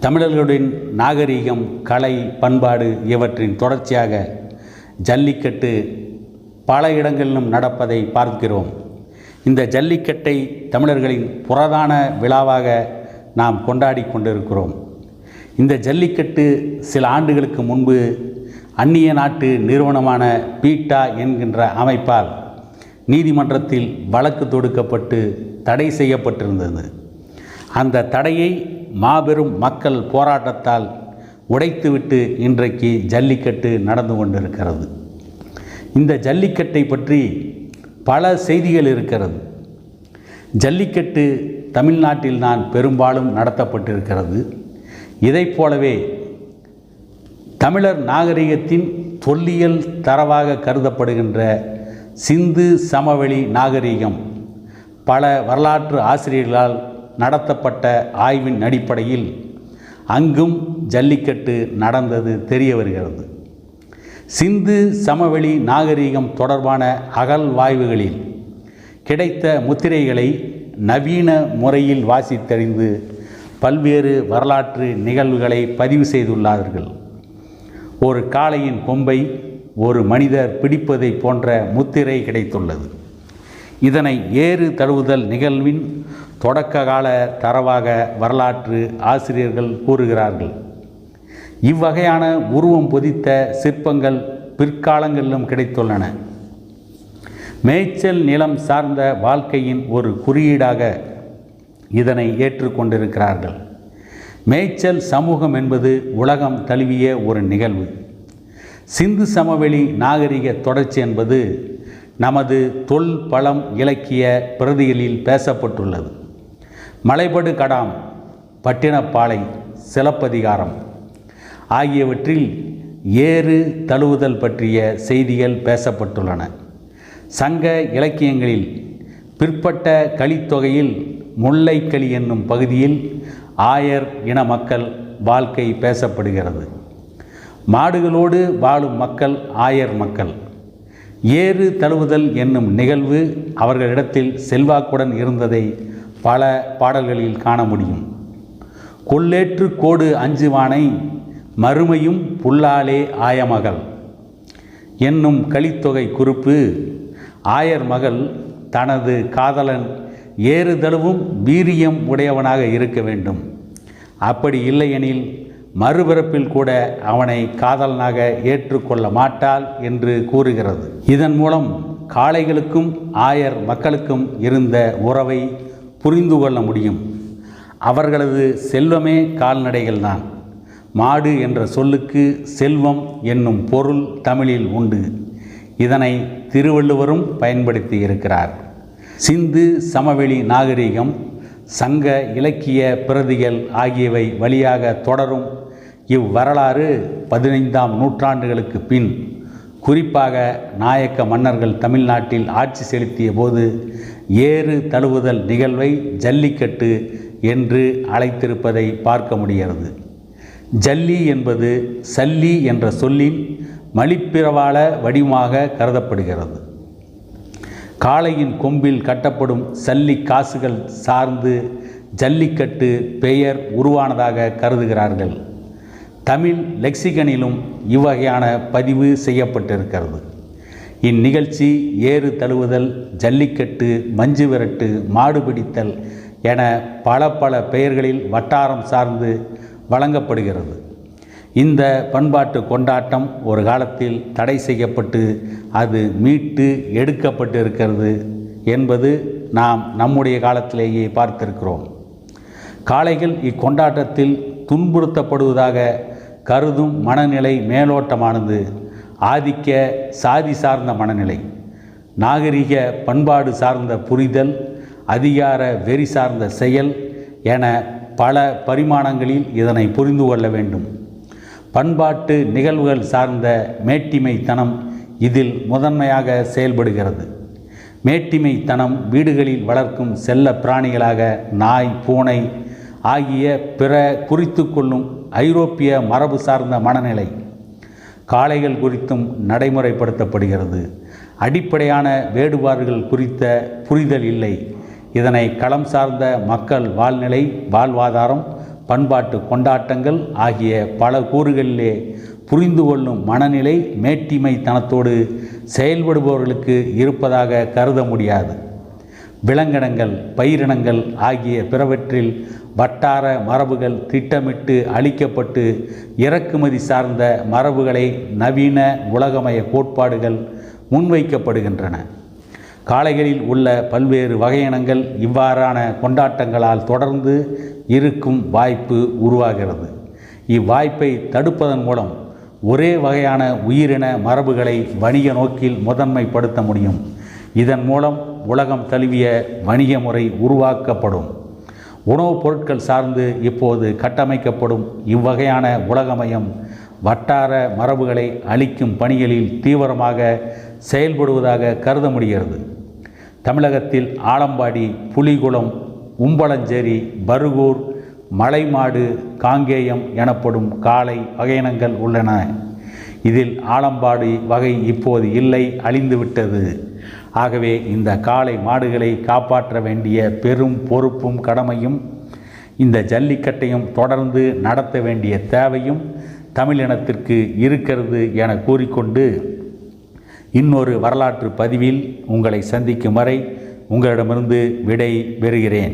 தமிழர்களுடன் நாகரிகம் கலை பண்பாடு இவற்றின் தொடர்ச்சியாக ஜல்லிக்கட்டு பல இடங்களிலும் நடப்பதை பார்க்கிறோம். இந்த ஜல்லிக்கட்டை தமிழர்களின் புரதான விழாவாக நாம் கொண்டாடி கொண்டிருக்கிறோம். இந்த ஜல்லிக்கட்டு சில ஆண்டுகளுக்கு முன்பு அந்நிய நாட்டு நிறுவனமான பீட்டா என்கின்ற அமைப்பால் நீதிமன்றத்தில் வழக்கு தொடுக்கப்பட்டு தடை செய்யப்பட்டிருந்தது. அந்த தடையை மாபெரும் மக்கள் போராட்டத்தால் உடைத்துவிட்டு இன்றைக்கு ஜல்லிக்கட்டு நடந்து கொண்டிருக்கிறது. இந்த ஜல்லிக்கட்டை பற்றி பல செய்திகள் இருக்கிறது. ஜல்லிக்கட்டு தமிழ்நாட்டில் தான் பெரும்பாலும் நடத்தப்பட்டிருக்கிறது. இதைப் போலவே தமிழர் நாகரிகத்தின் தொல்லியல் தரவாக கருதப்படுகின்ற சிந்து சமவெளி நாகரிகம் பல வரலாற்று ஆசிரியர்களால் நடத்தப்பட்ட ஆய்வின் அடிப்படையில் அங்கும் ஜல்லிக்கட்டு நடந்தது தெரிய வருகிறது. சிந்து சமவெளி நாகரிகம் தொடர்பான அகழ்வாய்வுகளில் கிடைத்த முத்திரைகளை நவீன முறையில் வாசித்தறிந்து பல்வேறு வரலாற்று நிகழ்வுகளை பதிவு செய்துள்ளார்கள். ஒரு காளையின் கொம்பை ஒரு மனிதர் பிடிப்பதை போன்ற முத்திரை கிடைத்துள்ளது. இதனை ஏறு தழுவுதல் நிகழ்வின் தொடக்க கால தரவாக வரலாற்று ஆசிரியர்கள் கூறுகிறார்கள். இவ்வகையான உருவம் பொதித்த சிற்பங்கள் பிற்காலங்களிலும் கிடைத்துள்ளன. மேய்ச்சல் நிலம் சார்ந்த வாழ்க்கையின் ஒரு குறியீடாக இதனை ஏற்றுக்கொண்டிருக்கிறார்கள் மேய்ச்சல் சமூகம் என்பது உலகம் தழுவிய ஒரு நிகழ்வு. சிந்து சமவெளி நாகரிக தொடர்ச்சி என்பது நமது தொல் பழம் இலக்கிய பிரதிகளில் பேசப்பட்டுள்ளது. மலைபடு கடாம் பட்டினப்பாலை சிலப்பதிகாரம் ஆகியவற்றில் ஏறு தழுவுதல் பற்றிய செய்திகள் பேசப்பட்டுள்ளன. சங்க இலக்கியங்களில் பிற்பட்ட கலித்தொகையில் முல்லைக்களி என்னும் பகுதியில் ஆயர் இன மக்கள் வாழ்க்கை பேசப்படுகிறது. மாடுகளோடு வாழும் மக்கள் ஆயர் மக்கள். ஏறு தழுவுதல் என்னும் நிகழ்வு அவர்களிடத்தில் செல்வாக்குடன் இருந்ததை பல பாடல்களில் காண முடியும். கொள்ளேற்று கோடு அஞ்சுவானை மறுமையும் புல்லாலே ஆயமகள். என்னும் கலித்தொகை குறிப்பு ஆயர் மகள் தனது காதலன் ஏறுதழுவும் வீரியம் உடையவனாக இருக்க வேண்டும். அப்படி இல்லையெனில் மறுபிறப்பில் கூட அவனை காதலனாக ஏற்றுக்கொள்ள மாட்டாள் என்று கூறுகிறது. இதன் மூலம் காளைகளுக்கும் ஆயர் மக்களுக்கும் இருந்த உறவை புரிந்து கொள்ள முடியும். அவர்களது செல்வமே கால்நடைகள்தான். மாடு என்ற சொல்லுக்கு செல்வம் என்னும் பொருள் தமிழில் உண்டு. இதனை திருவள்ளுவரும் பயன்படுத்தி இருக்கிறார். சிந்து சமவெளி நாகரிகம் சங்க இலக்கிய பிரதிகள் ஆகியவை வழியாக தொடரும் இவ்வரலாறு பதினைந்தாம் நூற்றாண்டுகளுக்கு பின் குறிப்பாக நாயக்க மன்னர்கள் தமிழ்நாட்டில் ஆட்சி செலுத்திய போது ஏறு தழுவுதல் நிகழ்வை ஜல்லிக்கட்டு என்று அழைத்திருப்பதை பார்க்க முடிகிறது. ஜல்லி என்பது சல்லி என்ற சொல்லின் மலிப்பிரவாள வடிவமாக கருதப்படுகிறது. காளையின் கொம்பில் கட்டப்படும் சல்லி காசுகள் சார்ந்து ஜல்லிக்கட்டு பெயர் உருவானதாக கருதுகிறார்கள். தமிழ் லெக்சிகனிலும் இவ்வகையான பதிவு செய்யப்பட்டிருக்கிறது. இந்நிகழ்ச்சி ஏறு தழுவுதல் ஜல்லிக்கட்டு மஞ்சு விரட்டு மாடு பிடித்தல் என பல பல பெயர்களில் வட்டாரம் சார்ந்து வழங்கப்படுகிறது. இந்த பண்பாட்டு கொண்டாட்டம் ஒரு காலத்தில் தடை செய்யப்பட்டு அது மீட்டு எடுக்கப்பட்டு இருக்கிறது என்பது நாம் நம்முடைய காலத்திலேயே பார்த்திருக்கிறோம். காளைகள் இக்கொண்டாட்டத்தில் துன்புறுத்தப்படுவதாக கருதும் மனநிலை மேலோட்டமானது ஆதிக்க சாதி சார்ந்த மனநிலை நாகரிக பண்பாடு சார்ந்த புரிதல் அதிகார வெறி சார்ந்த செயல் என பல பரிமாணங்களில் இதனை புரிந்து கொள்ள வேண்டும். பண்பாட்டு நிகழ்வுகள் சார்ந்த மேட்டிமைத்தனம் இதில் முதன்மையாக செயல்படுகிறது. மேட்டிமைத்தனம் வீடுகளில் வளர்க்கும் செல்ல பிராணிகளாக நாய் பூனை ஆகிய பிற குறித்து கொள்ளும் ஐரோப்பிய மரபு சார்ந்த மனநிலை காளைகள் குறித்தும் நடைமுறைப்படுத்தப்படுகிறது. அடிப்படையான வேறுபாடுகள் குறித்த புரிதல் இல்லை. இதனை களம் சார்ந்த மக்கள் வாழ்நிலை வாழ்வாதாரம் பண்பாட்டு கொண்டாட்டங்கள் ஆகிய பல கூறுகளிலே புரிந்து கொள்ளும் மனநிலை மேட்டிமைத்தனத்தோடு செயல்படுபவர்களுக்கு இருப்பதாக கருத முடியாது. விலங்கினங்கள் பயிரினங்கள் ஆகிய பிறவற்றில் வட்டார மரபுகள் திட்டமிட்டு அளிக்கப்பட்டு இறக்குமதி சார்ந்த மரபுகளை நவீன உலகமய கோட்பாடுகள் முன்வைக்கப்படுகின்றன. காளைகளில் உள்ள பல்வேறு வகையினங்கள் இவ்வாறான கொண்டாட்டங்களால் தொடர்ந்து இருக்கும் வாய்ப்பு உருவாகிறது. இவ்வாய்ப்பை தடுப்பதன் மூலம் ஒரே வகையான உயிரின மரபுகளை வணிக நோக்கில் முதன்மைப்படுத்த முடியும். இதன் மூலம் உலகம் தழுவிய வணிக முறை உருவாக்கப்படும். உணவுப் பொருட்கள் சார்ந்து இப்போது கட்டமைக்கப்படும் இவ்வகையான உலகமயம் வட்டார மரபுகளை அளிக்கும் பணிகளில் தீவிரமாக செயல்படுவதாக கருத முடிகிறது. தமிழகத்தில் ஆலம்பாடி புலிகுளம் உம்பளஞ்சேரி பருகூர் மலைமாடு காங்கேயம் எனப்படும் காளை வகையினங்கள் உள்ளன. இதில் ஆலம்பாடி வகை இப்போது இல்லை அழிந்துவிட்டது. ஆகவே இந்த காளை மாடுகளை காப்பாற்ற வேண்டிய பெரும் பொறுப்பும் கடமையும் இந்த ஜல்லிக்கட்டையும் தொடர்ந்து நடத்த வேண்டிய தேவையும் தமிழினத்திற்கு இருக்கிறது என கூறிக்கொண்டு இன்னொரு வரலாற்று பதிவில் உங்களை சந்திக்கும் வரை உங்களிடமிருந்து விடை பெறுகிறேன்.